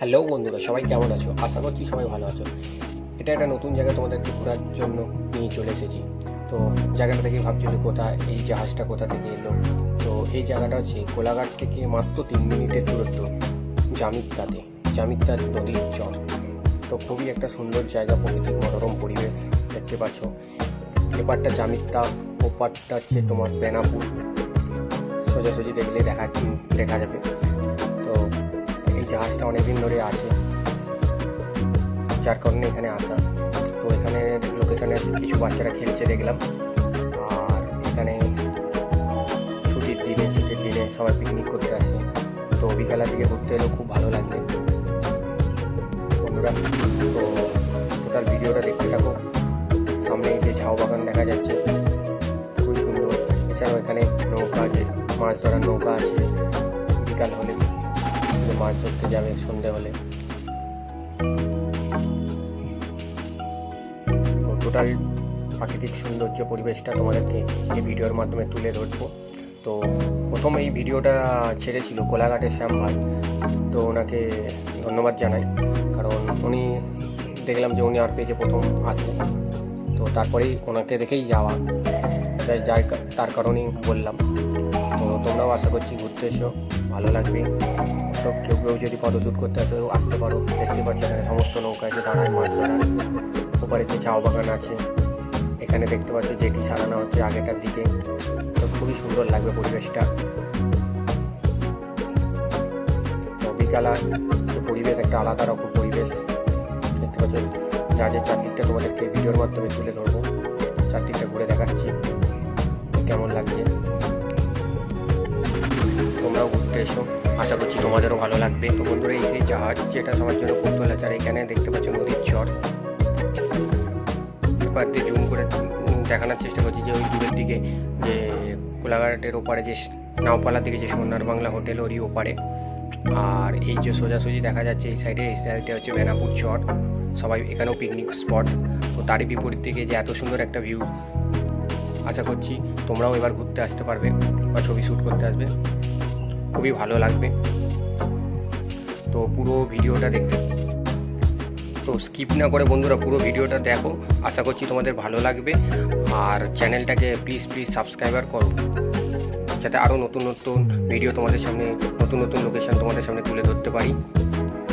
Hello বন্ধুরা, সবাই কেমন আছো? আশা করছি সবাই ভালো আছো। এটা একটা নতুন জায়গা তোমাদেরকে ঘোরার জন্য নিয়ে চলে এসেছি। তো জায়গাটা থেকে ভাবছ যে কোথায়, এই জাহাজটা কোথা থেকে এলো? তো এই জায়গাটা হচ্ছে কোলাঘাট থেকে মাত্র তিন মিনিটের দূরত্ব জামিত্তাতে জামিত্তা নদীর চর তো খুবই একটা সুন্দর জায়গা প্রকৃতিক মনোরম পরিবেশ দেখতে পাচ্ছ। এপারটা জামিত্তা, ওপারটা হচ্ছে তোমার বেনাপুর। সোজাসুজি দেখলে দেখা দেখা যাবে। জাহাজটা অনেকদিন ধরে আছে। যার কারণে এখানে আসা। তো এখানে লোকেশনে কিছু বাচ্চারা খেলছে দেখলাম। আর এখানে ছুটির দিনে, শীতের দিনে সবাই পিকনিক করতে আসে। তো বিকালের দিকে ঘুরতে এলেও খুব ভালো লাগবে। বন্ধুরা, তো টোটাল ভিডিওটা দেখতে থাকো। সামনে যে ঝাউ বাগান দেখা যাচ্ছে। খুবই সুন্দর। এছাড়াও এখানে নৌকা আছে, মাছ ধরার নৌকা আছে। বিকাল হলে মাছ ধরতে যাবে সন্ধে হলে। টোটাল প্রাকৃতিক সৌন্দর্য পরিবেশটা তোমাদেরকে এই ভিডিওর মাধ্যমে তুলে ধরবো। তো প্রথম এই ভিডিওটা ছেড়েছিল কোলাঘাটের শ্যাম ভাই। তো ওনাকে ধন্যবাদ জানাই, কারণ উনি দেখলাম যে উনি আর পেজে প্রথম আসে তো তারপরেই ওনাকে দেখেই যাওয়া। তাই কা- তার কারণেই বললাম। তো তোমরাও আশা করছি ঘুরতে এসো, ভালো লাগবে। তো কেউ কেউ যদি ফটোশ্যুট করতে আসো আসতে পারো, দেখতে পাচ্ছ এখানে সমস্ত নৌকা আছে, দাঁড়ায় মাছ ধরার। ওপারে যে চাও বাগান আছে, এখানে দেখতে পাচ্ছ যেটি সারানো হচ্ছে আগেটার দিকে। তো খুবই সুন্দর লাগবে পরিবেশটা। তো বিকালা পরিবেশ একটা আলাদা রকম পরিবেশ। দেখতে পাচ্ছ যে চারদিকটা তোমাদেরকে ভিডিওর মাধ্যমে তুলে ধরবো। ঘুরতে এসো। আশা করছি তোমাদেরও ভালো লাগবে। তো বন্ধুরা, এই সেই জাহাজ, যেটা সবার জন্য আছে আর এখানে দেখতে পাচ্ছ নদীর চর। এবার দিয়ে জুম করে দেখানোর চেষ্টা করছি যে ওই দূরের দিকে যে কোলাঘাটের ওপারে যে নাওপালার দিকে যে সোনার বাংলা হোটেল, ওরই ওপারে। আর এই যে সোজাসুজি দেখা যাচ্ছে এই সাইডে এই সাইডে হচ্ছে বেনাপুর চর। সবাই এখানেও পিকনিক স্পট তো তারই বিপরীত দিকে যে এত সুন্দর একটা ভিউ আশা করছি তোমরাও এবার ঘুরতে আসতে পারবে বা ছবি শ্যুট করতে আসবে। খুবই ভালো লাগবে। তো পুরো ভিডিওটা দেখতে তো স্কিপ না করে বন্ধুরা পুরো ভিডিওটা দেখো। আশা করছি তোমাদের ভালো লাগবে। আর চ্যানেলটাকে প্লিজ প্লিজ সাবস্ক্রাইবার করো। যাতে আরও নতুন নতুন ভিডিও তোমাদের সামনে, নতুন নতুন লোকেশন তোমাদের সামনে তুলে ধরতে পারি।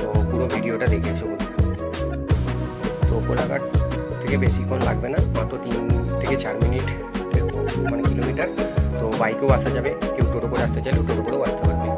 তো পুরো ভিডিওটা দেখে এসো। তো কোলাঘাট থেকে বেশিক্ষণ লাগবে না। মাত্র তিন থেকে চার মিনিট মানে কিলোমিটার। তো বাইকেও আসা যাবে কেউ টোটো করে আসতে চাইলে টোটো করেও আসতে পারবে।